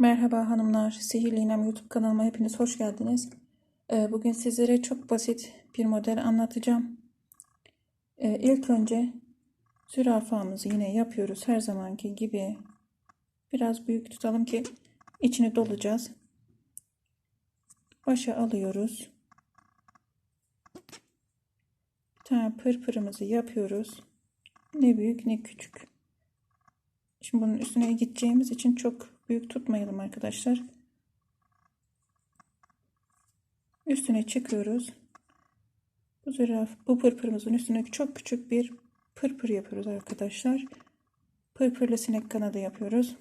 Merhaba hanımlar, Sihirli İğnem YouTube kanalıma hepiniz hoş geldiniz. Ee, Bugün sizlere çok basit bir model anlatacağım. Ee, İlk önce zürafamızı yine yapıyoruz her zamanki gibi. Biraz büyük tutalım ki içini dolacağız. Başa alıyoruz. Bir tane pırpırımızı yapıyoruz. Ne büyük ne küçük. Şimdi bunun üstüne gideceğimiz için çok büyük tutmayalım arkadaşlar. Üstüne çıkıyoruz. Bu züraf, bu pırpırımızın üstüne çok küçük bir pırpır yapıyoruz arkadaşlar. Pırpırlı sinek kanadı yapıyoruz.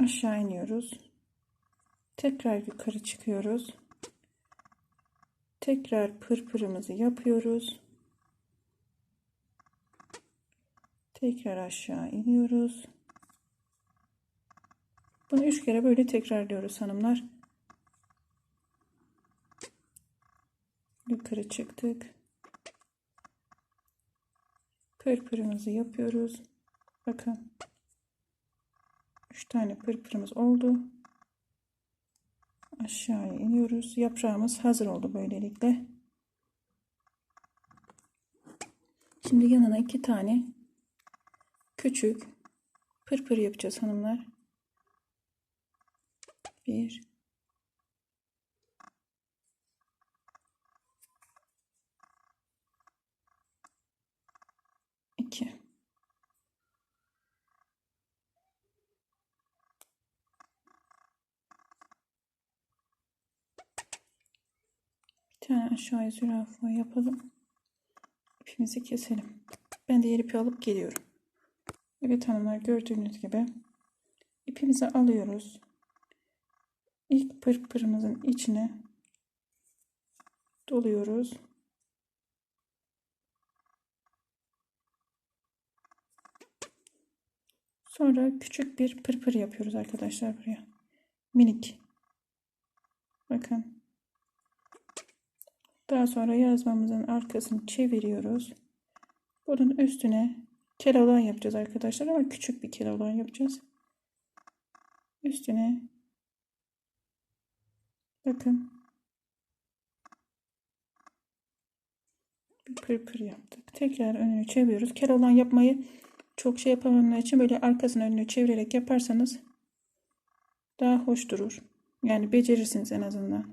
Aşağı iniyoruz. Tekrar yukarı çıkıyoruz. Tekrar pırpırımızı yapıyoruz. Tekrar aşağı iniyoruz. Bunu üç kere böyle tekrarlıyoruz hanımlar. Yukarı çıktık. Pırpırımızı yapıyoruz. Bakın. Üç tane pırpırımız oldu. Aşağıya iniyoruz. Yaprağımız hazır oldu böylelikle. Şimdi yanına iki tane küçük pırpır yapacağız hanımlar. Bir. iki. Bir tane aşağıya zürafa yapalım. İpimizi keselim. Ben diğer ipi alıp geliyorum. Evet hanımlar gördüğünüz gibi ipimizi alıyoruz. İlk pırpırımızın içine doluyoruz. Sonra küçük bir pırpır yapıyoruz arkadaşlar buraya. Minik. Bakın. Daha sonra yazmamızın arkasını çeviriyoruz. Bunun üstüne keloğlan yapacağız arkadaşlar ama küçük bir keloğlan yapacağız. Üstüne bakın bir pırpır yaptık. Tekrar önünü çeviriyoruz. Keloğlan yapmayı çok şey yapamayanlar için böyle arkasını önünü çevirerek yaparsanız daha hoş durur. Yani becerirsiniz en azından.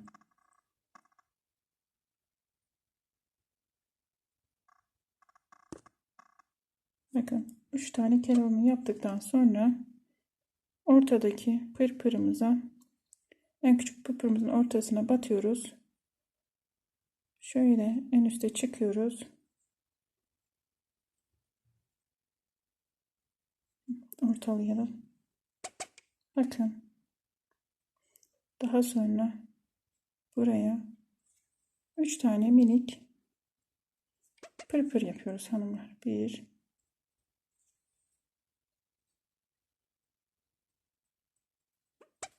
Bakın 3 tane keloğlanı yaptıktan sonra ortadaki pırpırımıza en küçük pırpırımızın ortasına batıyoruz. Şöyle en üste çıkıyoruz. Ortalayalım. Bakın. Daha sonra buraya 3 tane minik pırpır yapıyoruz hanımlar. 1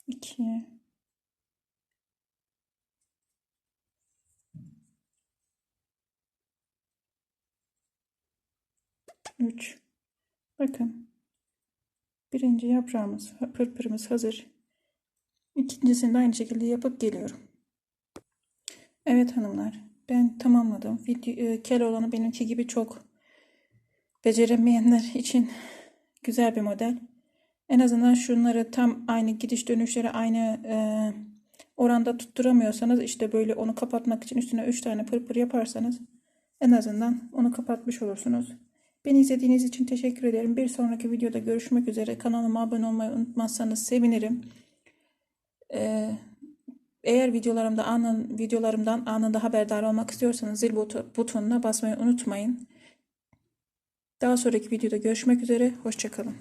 2 3 Bakın. Birinci yaprağımız, pırpırımız hazır. İkincisini de aynı şekilde yapıp geliyorum. Evet hanımlar. Ben tamamladım. Video, e, kel olanı benimki gibi çok beceremeyenler için güzel bir model. En azından şunları tam aynı gidiş dönüşleri aynı e, oranda tutturamıyorsanız işte böyle onu kapatmak için üstüne 3 tane pırpır yaparsanız en azından onu kapatmış olursunuz. Beni izlediğiniz için teşekkür ederim. Bir sonraki videoda görüşmek üzere. Kanalıma abone olmayı unutmazsanız sevinirim. Ee, eğer videolarımda anın, videolarımdan anında haberdar olmak istiyorsanız zil butonuna basmayı unutmayın. Daha sonraki videoda görüşmek üzere. Hoşçakalın.